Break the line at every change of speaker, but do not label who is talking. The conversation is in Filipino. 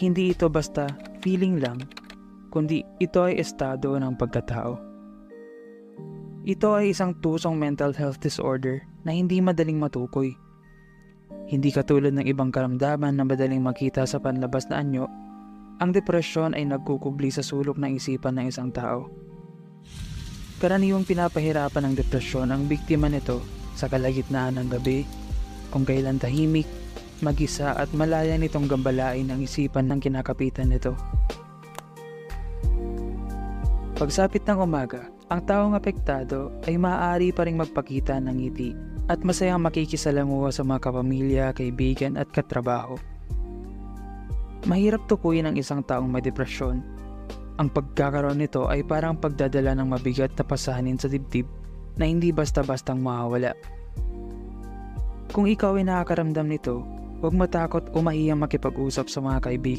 Hindi ito basta feeling lang, kundi ito ay estado ng pagkatao. Ito ay isang tusong mental health disorder na hindi madaling matukoy. Hindi katulad ng ibang karamdaman na madaling makita sa panlabas na anyo, ang depresyon ay nagkukubli sa sulok ng isipan ng isang tao. Karaniwang pinapahirapan ng depresyon ang biktima nito sa kalagitnaan ng gabi, kung kailan tahimik, mag-isa at malaya nitong gambalain ang isipan ng kinakapitan nito. Pagsapit ng umaga, ang taong apektado ay maaari pa ring magpakita ng ngiti at masayang makikisalamuha sa mga kapamilya, kaibigan at katrabaho. Mahirap tukuyin ang isang taong may depresyon. Ang pagkakaroon nito ay parang pagdadala ng mabigat na pasanin sa dibdib na hindi basta-bastang mawawala. Kung ikaw ay nakakaramdam nito, huwag matakot o mahiyang makipag-usap sa mga kaibigan